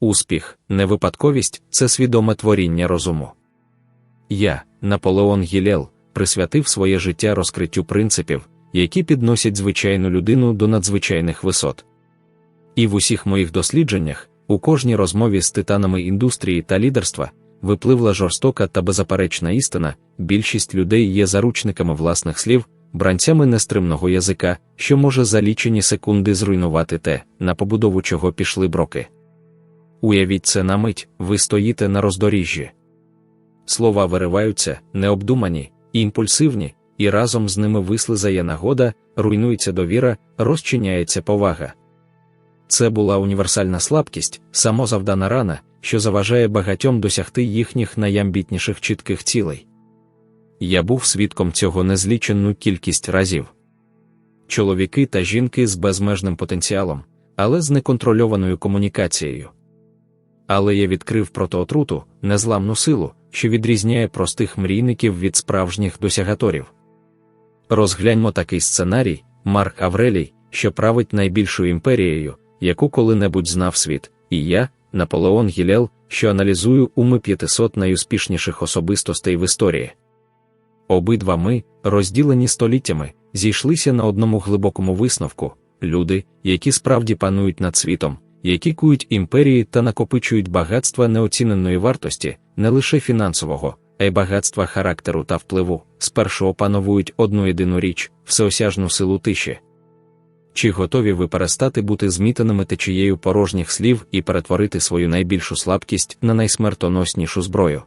Успіх, не випадковість це свідоме творіння розуму. Я, Наполеон Гілел, присвятив своє життя розкриттю принципів, які підносять звичайну людину до надзвичайних висот. І в усіх моїх дослідженнях, у кожній розмові з титанами індустрії та лідерства, випливла жорстока та беззаперечна істина, більшість людей є заручниками власних слів, бранцями нестримного язика, що може за лічені секунди зруйнувати те, на побудову чого пішли броки. Уявіть це на мить, ви стоїте на роздоріжжі. Слова вириваються, необдумані, імпульсивні, і разом з ними вислизає нагода, руйнується довіра, розчиняється повага. Це була універсальна слабкість, самозавдана рана, що заважає багатьом досягти їхніх найамбітніших чітких цілей. Я був свідком цього незліченну кількість разів. Чоловіки та жінки з безмежним потенціалом, але з неконтрольованою комунікацією. Але я відкрив протоотруту, незламну силу, що відрізняє простих мрійників від справжніх досягаторів. Розгляньмо такий сценарій, Марк Аврелій, що править найбільшою імперією, яку коли-небудь знав світ, і я, Наполеон Гілел, що аналізую уми 500 найуспішніших особистостей в історії. Обидва ми, розділені століттями, зійшлися на одному глибокому висновку люди, які справді панують над світом, які кують імперії та накопичують багатства неоціненої вартості, не лише фінансового, а й багатства характеру та впливу, спершу опановують одну єдину річ, всеосяжну силу тиші. Чи готові ви перестати бути змітаними течією порожніх слів і перетворити свою найбільшу слабкість на найсмертоноснішу зброю?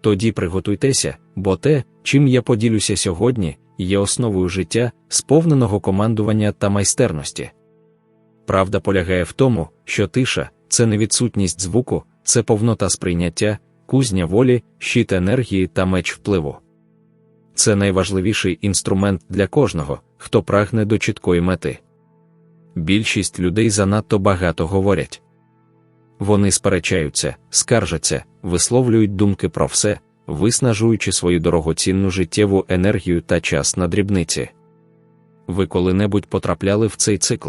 Тоді приготуйтеся, бо те, чим я поділюся сьогодні, є основою життя, сповненого командування та майстерності. Правда полягає в тому, що тиша це не відсутність звуку, це повнота сприйняття, кузня волі, щит енергії та меч впливу. Це найважливіший інструмент для кожного, хто прагне до чіткої мети. Більшість людей занадто багато говорять. Вони сперечаються, скаржаться, висловлюють думки про все, виснажуючи свою дорогоцінну життєву енергію та час на дрібниці. Ви коли-небудь потрапляли в цей цикл.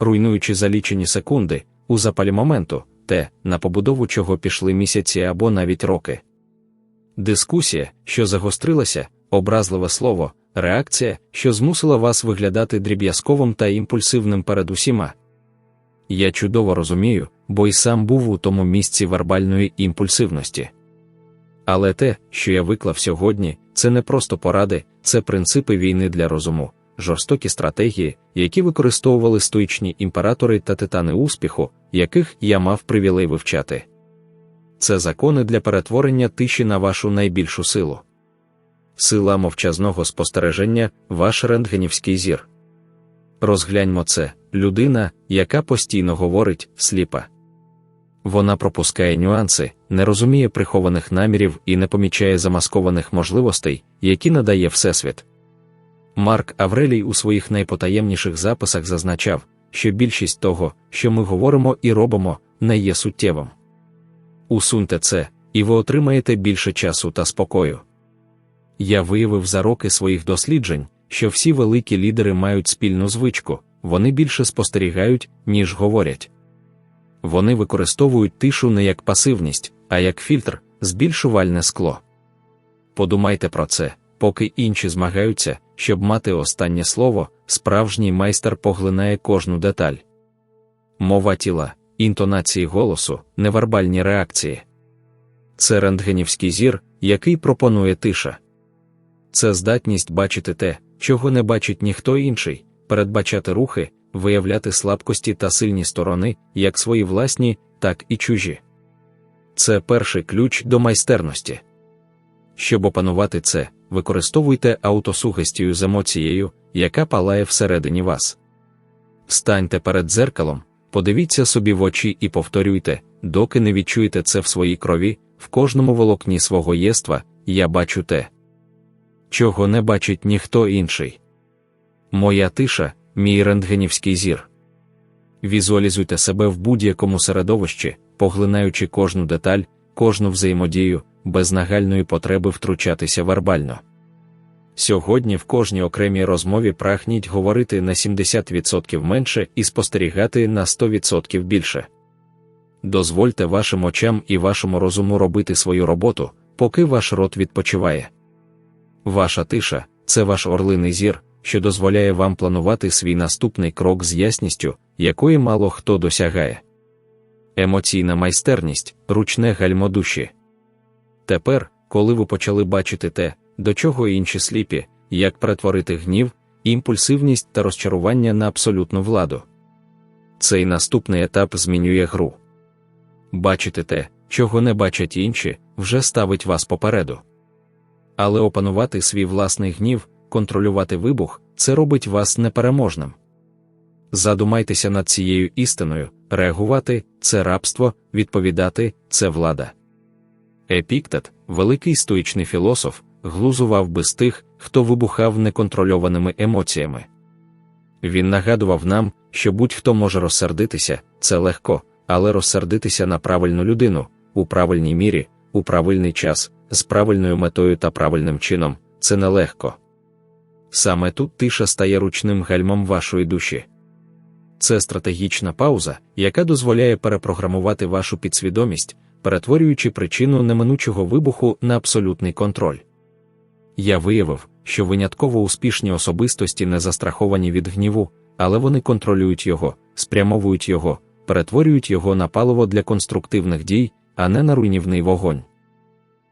Руйнуючи за лічені секунди, у запалі моменту, те, на побудову чого пішли місяці або навіть роки. Дискусія, що загострилася, образливе слово, реакція, що змусила вас виглядати дріб'язковим та імпульсивним перед усіма. Я чудово розумію, бо й сам був у тому місці вербальної імпульсивності. Але те, що я виклав сьогодні, це не просто поради, це принципи війни для розуму, жорстокі стратегії, які використовували стоїчні імператори та титани успіху, яких я мав привілей вивчати. Це закони для перетворення тиші на вашу найбільшу силу. Сила мовчазного спостереження, ваш рентгенівський зір. Розгляньмо це, людина, яка постійно говорить, сліпа. Вона пропускає нюанси, не розуміє прихованих намірів і не помічає замаскованих можливостей, які надає Всесвіт. Марк Аврелій у своїх найпотаємніших записах зазначав, що більшість того, що ми говоримо і робимо, не є суттєвим. Усуньте це, і ви отримаєте більше часу та спокою. Я виявив за роки своїх досліджень, що всі великі лідери мають спільну звичку, вони більше спостерігають, ніж говорять. Вони використовують тишу не як пасивність, а як фільтр, збільшувальне скло. Подумайте про це, поки інші змагаються, щоб мати останнє слово, справжній майстер поглинає кожну деталь. Мова тіла, інтонації голосу, невербальні реакції. Це рентгенівський зір, який пропонує тиша. Це здатність бачити те, чого не бачить ніхто інший, передбачати рухи, виявляти слабкості та сильні сторони, як свої власні, так і чужі. Це перший ключ до майстерності. Щоб опанувати це, використовуйте аутосугестію з емоцією, яка палає всередині вас. Станьте перед дзеркалом, подивіться собі в очі і повторюйте, доки не відчуєте це в своїй крові, в кожному волокні свого єства, я бачу те, чого не бачить ніхто інший. Моя тиша, мій рентгенівський зір. Візуалізуйте себе в будь-якому середовищі, поглинаючи кожну деталь, кожну взаємодію, без нагальної потреби втручатися вербально. Сьогодні в кожній окремій розмові прагніть говорити на 70% менше і спостерігати на 100% більше. дозвольте вашим очам і вашому розуму робити свою роботу, поки ваш рот відпочиває. Ваша тиша це ваш орлиний зір, що дозволяє вам планувати свій наступний крок з ясністю, якої мало хто досягає. Емоційна майстерність, ручне гальмо душі. Тепер, коли ви почали бачити те, до чого інші сліпі, як перетворити гнів, імпульсивність та розчарування на абсолютну владу. Цей наступний етап змінює гру. Бачити те, чого не бачать інші, вже ставить вас попереду. Але опанувати свій власний гнів, контролювати вибух це робить вас непереможним. Задумайтеся над цією істиною, реагувати це рабство, відповідати це влада. Епіктет, великий стоїчний філософ, глузував би з тих, хто вибухав неконтрольованими емоціями. Він нагадував нам, що будь-хто може розсердитися, це легко, але розсердитися на правильну людину, у правильній мірі, у правильний час, з правильною метою та правильним чином це нелегко. Саме тут тиша стає ручним гальмом вашої душі. Це стратегічна пауза, яка дозволяє перепрограмувати вашу підсвідомість, перетворюючи причину неминучого вибуху на абсолютний контроль. Я виявив, що винятково успішні особистості не застраховані від гніву, але вони контролюють його, спрямовують його, перетворюють його на паливо для конструктивних дій, а не на руйнівний вогонь.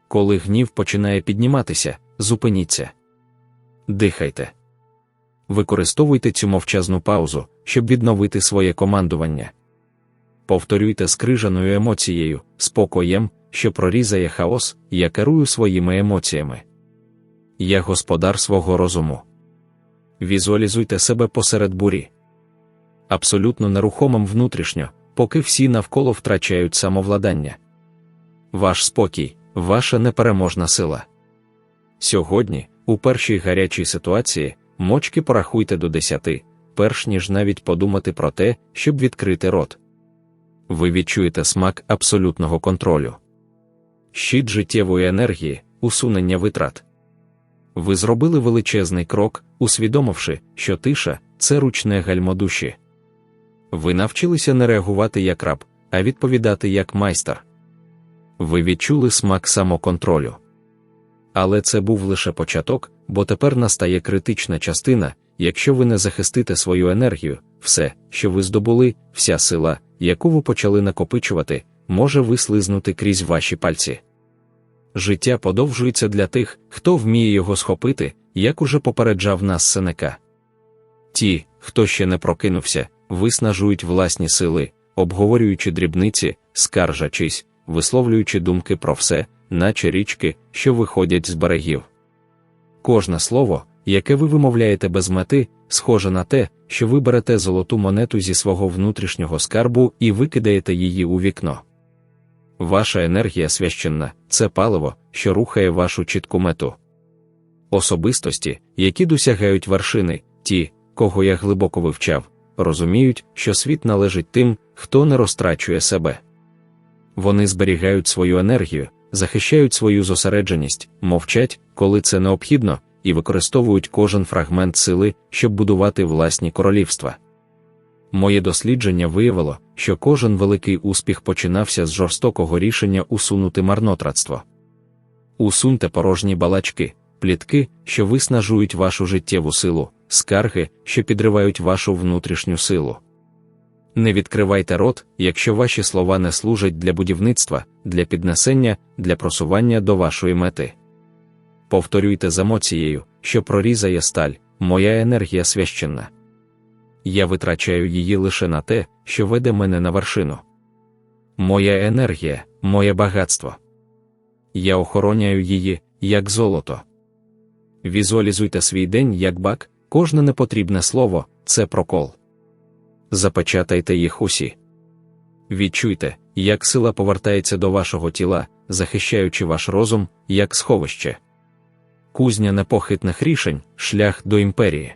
Коли гнів починає підніматися, зупиніться. Дихайте. Використовуйте цю мовчазну паузу, щоб відновити своє командування. Повторюйте з емоцією, спокоєм, що прорізає хаос, я керую своїми емоціями. Я господар свого розуму. Візуалізуйте себе посеред бурі. Абсолютно нерухомим внутрішньо, поки всі навколо втрачають самовладання. Ваш спокій, ваша непереможна сила. Сьогодні, у першій гарячій ситуації, мочки порахуйте до десяти, перш ніж навіть подумати про те, щоб відкрити рот. Ви відчуєте смак абсолютного контролю. Щит життєвої енергії, усунення витрат. Ви зробили величезний крок, усвідомивши, що тиша це ручне гальмо душі. Ви навчилися не реагувати як раб, а відповідати як майстер. Ви відчули смак самоконтролю. Але це був лише початок, бо тепер настає критична частина, якщо ви не захистите свою енергію, все, що ви здобули, вся сила, яку ви почали накопичувати, може вислизнути крізь ваші пальці. Життя подовжується для тих, хто вміє його схопити, як уже попереджав нас Сенека. Ті, хто ще не прокинувся, виснажують власні сили, обговорюючи дрібниці, скаржачись, висловлюючи думки про все, наче річки, що виходять з берегів. Кожне слово, яке ви вимовляєте без мети, схоже на те, що ви берете золоту монету зі свого внутрішнього скарбу і викидаєте її у вікно. Ваша енергія священна це паливо, що рухає вашу чітку мету. Особистості, які досягають вершини, ті, кого я глибоко вивчав, розуміють, що світ належить тим, хто не розтрачує себе. Вони зберігають свою енергію, захищають свою зосередженість, мовчать, коли це необхідно, і використовують кожен фрагмент сили, щоб будувати власні королівства. Моє дослідження виявило, що кожен великий успіх починався з жорстокого рішення усунути марнотратство. Усуньте порожні балачки, плітки, що виснажують вашу життєву силу, скарги, що підривають вашу внутрішню силу. Не відкривайте рот, якщо ваші слова не служать для будівництва, для піднесення, для просування до вашої мети. Повторюйте з емоцією, що прорізає сталь, моя енергія священна. Я витрачаю її лише на те, що веде мене на вершину. Моя енергія, моє багатство. Я охороняю її, як золото. Візуалізуйте свій день як бак, кожне непотрібне слово це прокол. Запечатайте їх усі. Відчуйте, як сила повертається до вашого тіла, захищаючи ваш розум, як сховище. Кузня непохитних рішень, шлях до імперії.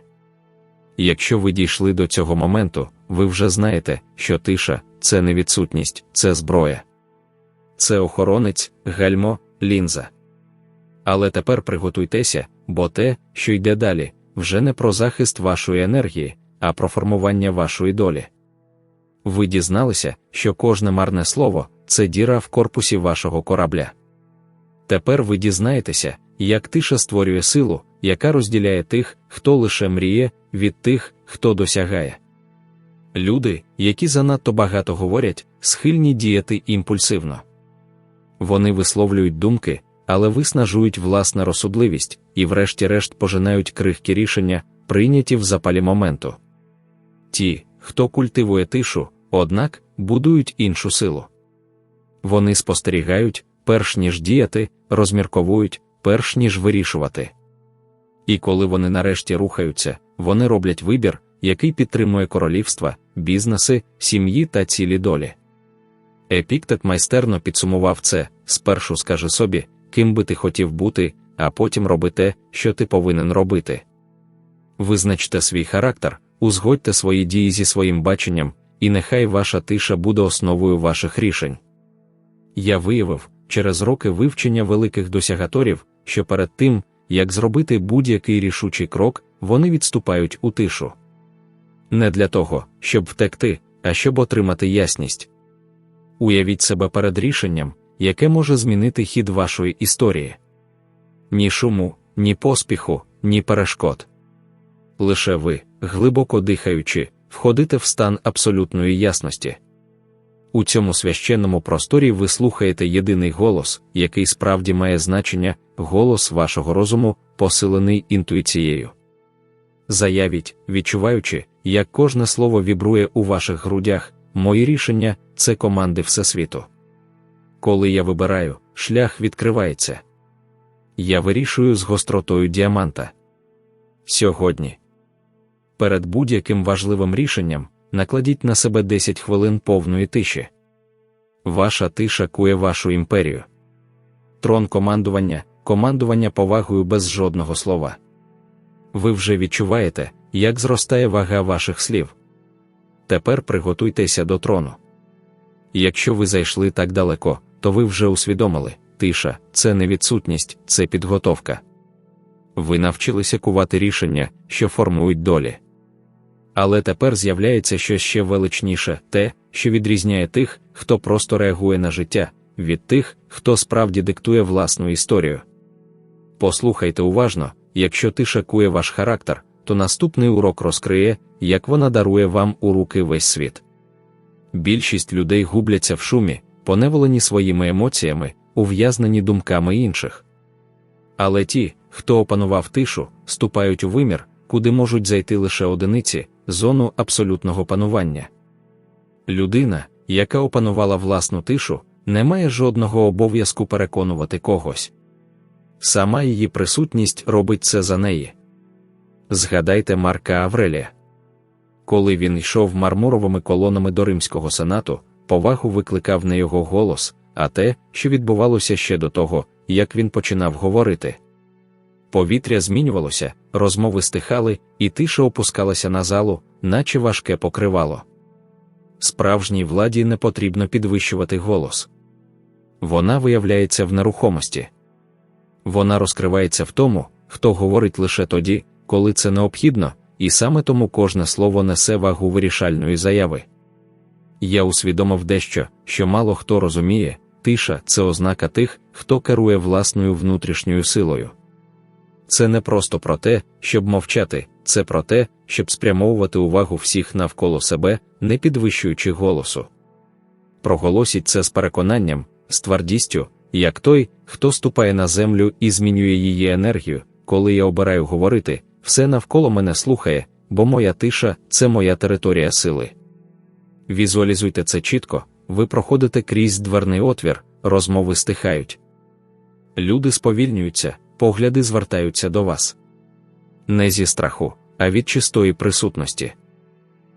Якщо ви дійшли до цього моменту, ви вже знаєте, що тиша це не відсутність, це зброя. Це охоронець, гальмо, лінза. Але тепер приготуйтеся, бо те, що йде далі, вже не про захист вашої енергії, а про формування вашої долі. ви дізналися, що кожне марне слово це діра в корпусі вашого корабля. Тепер ви дізнаєтеся, як тиша створює силу, яка розділяє тих, хто лише мріє, від тих, хто досягає. Люди, які занадто багато говорять, схильні діяти імпульсивно. Вони висловлюють думки, але виснажують власну розсудливість і, врешті-решт, пожинають крихкі рішення, прийняті в запалі моменту. Ті, хто культивує тишу, однак будують іншу силу. Вони спостерігають, перш ніж діяти, розмірковують, перш ніж вирішувати. І коли вони нарешті рухаються, вони роблять вибір, який підтримує королівства, бізнеси, сім'ї та цілі долі. Епіктет майстерно підсумував це спершу скажи собі, ким би ти хотів бути, а потім роби те, що ти повинен робити. Визначте свій характер, узгодьте свої дії зі своїм баченням, і нехай ваша тиша буде основою ваших рішень. Я виявив, через роки вивчення великих досягаторів, що перед тим, як зробити будь-який рішучий крок, вони відступають у тишу. Не для того, щоб втекти, а щоб отримати ясність. Уявіть себе перед рішенням, яке може змінити хід вашої історії. Ні шуму, ні поспіху, ні перешкод. Лише ви, глибоко дихаючи, входите в стан абсолютної ясності. У цьому священному просторі ви слухаєте єдиний голос, який справді має значення, голос вашого розуму, посилений інтуїцією. Заявіть, відчуваючи, як кожне слово вібрує у ваших грудях, мої рішення це команди Всесвіту. Коли я вибираю, шлях відкривається. Я вирішую з гостротою діаманта. Сьогодні. Перед будь-яким важливим рішенням накладіть на себе 10 хвилин повної тиші. Ваша тиша кує вашу імперію. Трон командування, командування повагою без жодного слова. Ви вже відчуваєте, як зростає вага ваших слів. Тепер приготуйтеся до трону. Якщо ви зайшли так далеко, то ви вже усвідомили, тиша це не відсутність, це підготовка. Ви навчилися кувати рішення, що формують долі. Але тепер з'являється щось ще величніше те, що відрізняє тих, хто просто реагує на життя, від тих, хто справді диктує власну історію. Послухайте уважно, якщо тиша кує ваш характер, то наступний урок розкриє, як вона дарує вам у руки весь світ. Більшість людей губляться в шумі, поневолені своїми емоціями, ув'язнені думками інших. Але ті, хто опанував тишу, ступають у вимір, куди можуть зайти лише одиниці, зону абсолютного панування. Людина, яка опанувала власну тишу, не має жодного обов'язку переконувати когось. Сама її присутність робить це за неї. Згадайте Марка Аврелія. Коли він йшов мармуровими колонами до Римського сенату, повагу викликав не його голос, а те, що відбувалося ще до того, як він починав говорити. Повітря змінювалося, розмови стихали, і тиша опускалася на залу, наче важке покривало. Справжній владі не потрібно підвищувати голос. Вона виявляється в нерухомості. Вона розкривається в тому, хто говорить лише тоді, коли це необхідно, і саме тому кожне слово несе вагу вирішальної заяви. Я усвідомив дещо, що мало хто розуміє, тиша це ознака тих, хто керує власною внутрішньою силою. Це не просто про те, щоб мовчати, це про те, щоб спрямовувати увагу всіх навколо себе, не підвищуючи голосу. Проголосіть це з переконанням, з твердістю, як той, хто ступає на землю і змінює її енергію, коли я обираю говорити, все навколо мене слухає, бо моя тиша це моя територія сили. Візуалізуйте це чітко, ви проходите крізь дверний отвір, розмови стихають. Люди сповільнюються, погляди звертаються до вас. Не зі страху, а від чистої присутності.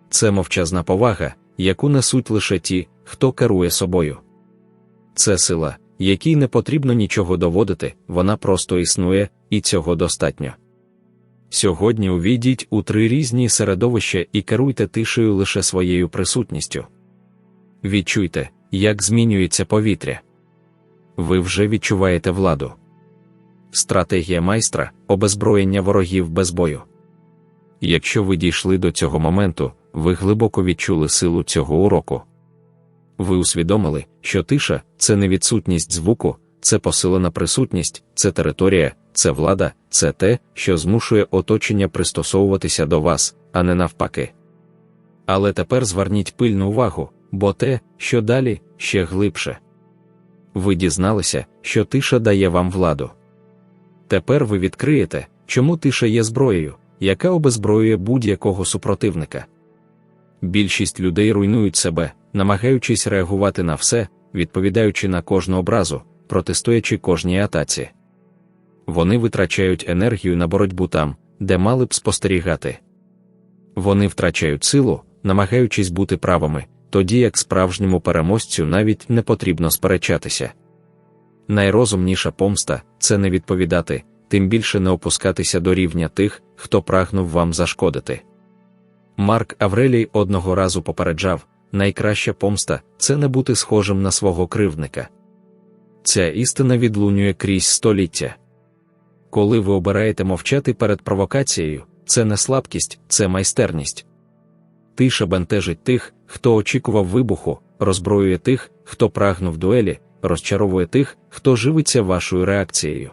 Це мовчазна повага, яку несуть лише ті, хто керує собою. Це сила, якій не потрібно нічого доводити, вона просто існує, і цього достатньо. Сьогодні увійдіть у три різні середовища і керуйте тишею лише своєю присутністю. Відчуйте, як змінюється повітря. Ви вже відчуваєте владу. Стратегія майстра обезброєння ворогів без бою. Якщо ви дійшли до цього моменту, ви глибоко відчули силу цього уроку. Ви усвідомили, що тиша це не відсутність звуку, це посилена присутність, це територія, це влада, це те, що змушує оточення пристосовуватися до вас, а не навпаки. Але тепер зверніть пильну увагу, бо те, що далі, ще глибше. Ви дізналися, що тиша дає вам владу. Тепер ви відкриєте, чому тиша є зброєю, яка обезброює будь-якого супротивника. Більшість людей руйнують себе, намагаючись реагувати на все, відповідаючи на кожну образу, протистоячи кожній атаці. Вони витрачають енергію на боротьбу там, де мали б спостерігати. Вони втрачають силу, намагаючись бути правими, тоді як справжньому переможцю навіть не потрібно сперечатися. Найрозумніша помста це не відповідати, тим більше не опускатися до рівня тих, хто прагнув вам зашкодити. Марк Аврелій одного разу попереджав найкраща помста це не бути схожим на свого кривдника. Ця істина відлунює крізь століття. Коли ви обираєте мовчати перед провокацією, це не слабкість, це майстерність. Тиша бентежить тих, хто очікував вибуху, розброює тих, хто прагнув дуелі, розчаровує тих, хто живиться вашою реакцією.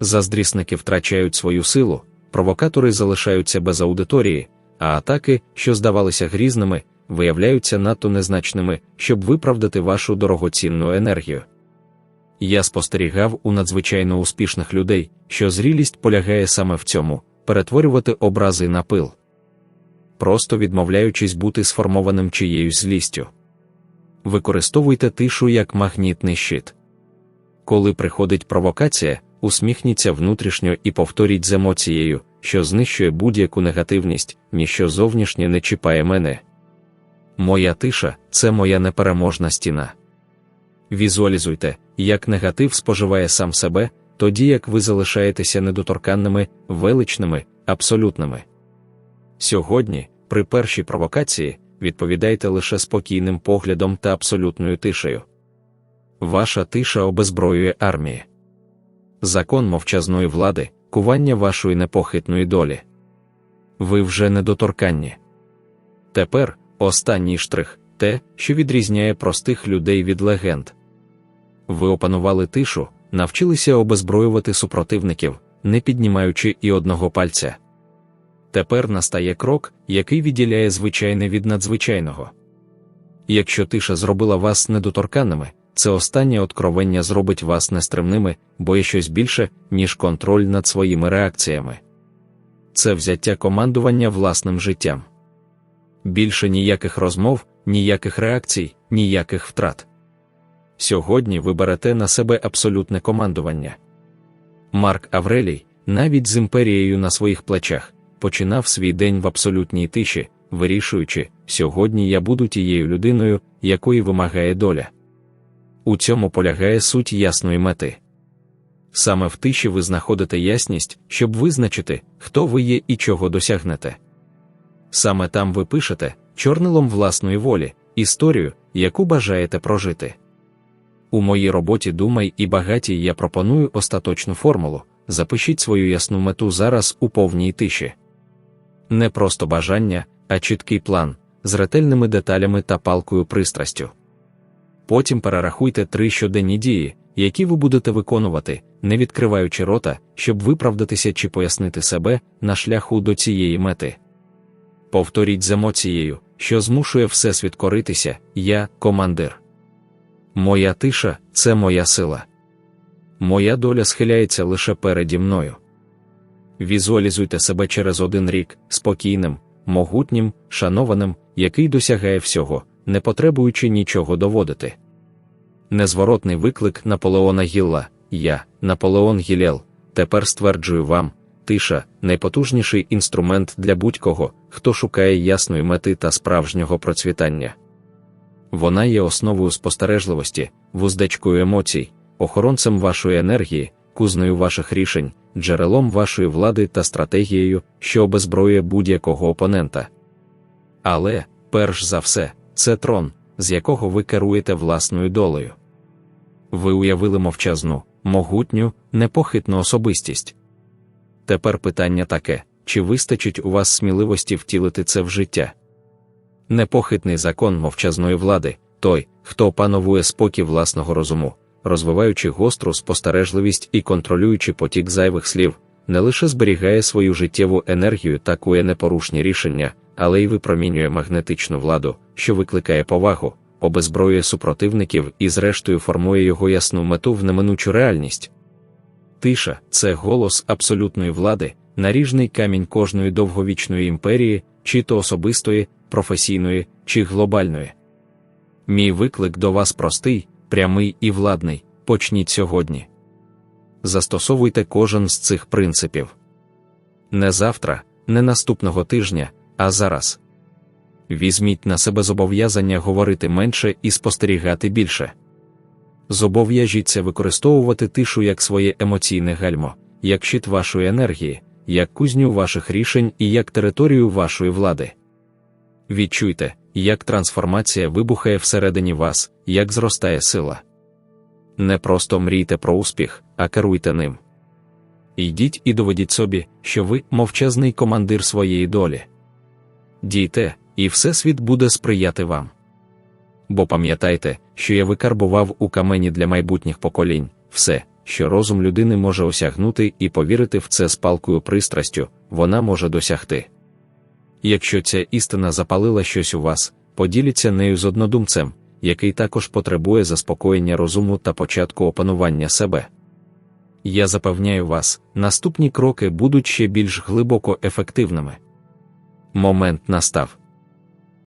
Заздрісники втрачають свою силу, провокатори залишаються без аудиторії, а атаки, що здавалися грізними, виявляються надто незначними, щоб виправдати вашу дорогоцінну енергію. Я спостерігав у надзвичайно успішних людей, що зрілість полягає саме в цьому перетворювати образи на пил, просто відмовляючись бути сформованим чиєюсь злістю. Використовуйте тишу як магнітний щит. Коли приходить провокація, усміхніться внутрішньо і повторіть з емоцією, що знищує будь-яку негативність, ніщо зовнішнє не чіпає мене. Моя тиша це моя непереможна стіна. Візуалізуйте, як негатив споживає сам себе, тоді як ви залишаєтеся недоторканними, величними, абсолютними. Сьогодні, при першій провокації, відповідайте лише спокійним поглядом та абсолютною тишею. Ваша тиша обезброює армії. Закон мовчазної влади, кування вашої непохитної долі. Ви вже недоторканні. Тепер останній штрих те, що відрізняє простих людей від легенд. Ви опанували тишу, навчилися обезброювати супротивників, не піднімаючи і одного пальця. Тепер настає крок, який відділяє звичайне від надзвичайного. Якщо тиша зробила вас недоторканними, це останнє откровення зробить вас нестримними, бо є щось більше, ніж контроль над своїми реакціями. Це взяття командування власним життям. Більше ніяких розмов, ніяких реакцій, ніяких втрат. Сьогодні ви берете на себе абсолютне командування. Марк Аврелій, навіть з імперією на своїх плечах, починав свій день в абсолютній тиші, вирішуючи, сьогодні я буду тією людиною, якої вимагає доля. У цьому полягає суть ясної мети. Саме в тиші ви знаходите ясність, щоб визначити, хто ви є і чого досягнете. Саме там ви пишете, чорнилом власної волі, історію, яку бажаєте прожити. У моїй роботі Думай і багатій я пропоную остаточну формулу. Запишіть свою ясну мету зараз у повній тиші. Не просто бажання, а чіткий план з ретельними деталями та палкою пристрастю. Потім перерахуйте три щоденні дії, які ви будете виконувати, не відкриваючи рота, щоб виправдатися чи пояснити себе на шляху до цієї мети. Повторіть з емоцією, що змушує Всесвіт коритися, я командир. Моя тиша це моя сила. Моя доля схиляється лише переді мною. Візуалізуйте себе через один рік спокійним, могутнім, шанованим, який досягає всього, не потребуючи нічого доводити. Незворотний виклик Наполеона Гілла, я, Наполеон Гілел, тепер стверджую вам, тиша найпотужніший інструмент для будь-кого, хто шукає ясної мети та справжнього процвітання. Вона є основою спостережливості, вуздечкою емоцій, охоронцем вашої енергії, кузнею ваших рішень, джерелом вашої влади та стратегією, що обезброює будь-якого опонента. Але, перш за все, це трон, з якого ви керуєте власною долею. Ви уявили мовчазну, могутню, непохитну особистість. Тепер питання таке: чи вистачить у вас сміливості втілити це в життя? непохитний закон мовчазної влади, той, хто опановує спокій власного розуму, розвиваючи гостру спостережливість і контролюючи потік зайвих слів, не лише зберігає свою життєву енергію та кує непорушні рішення, але й випромінює магнетичну владу, що викликає повагу, обезброює супротивників і, зрештою, формує його ясну мету в неминучу реальність. Тиша це голос абсолютної влади, наріжний камінь кожної довговічної імперії, чи то особистої, професійної, чи глобальної. Мій виклик до вас простий, прямий і владний. Почніть сьогодні. Застосовуйте кожен з цих принципів. Не завтра, не наступного тижня, а зараз. Візьміть на себе зобов'язання говорити менше і спостерігати більше. Зобов'яжіться використовувати тишу як своє емоційне гальмо, як щит вашої енергії, як кузню ваших рішень і як територію вашої влади. Відчуйте, як трансформація вибухає всередині вас, як зростає сила. Не просто мрійте про успіх, а керуйте ним. Йдіть і доведіть собі, що ви мовчазний командир своєї долі. Дійте, і Всесвіт буде сприяти вам. Бо пам'ятайте, що я викарбував у камені для майбутніх поколінь все, що розум людини може осягнути і повірити в це з палкою пристрастю, вона може досягти. Якщо ця істина запалила щось у вас, поділіться нею з однодумцем, який також потребує заспокоєння розуму та початку опанування себе. Я запевняю вас, наступні кроки будуть ще більш глибоко ефективними. Момент настав.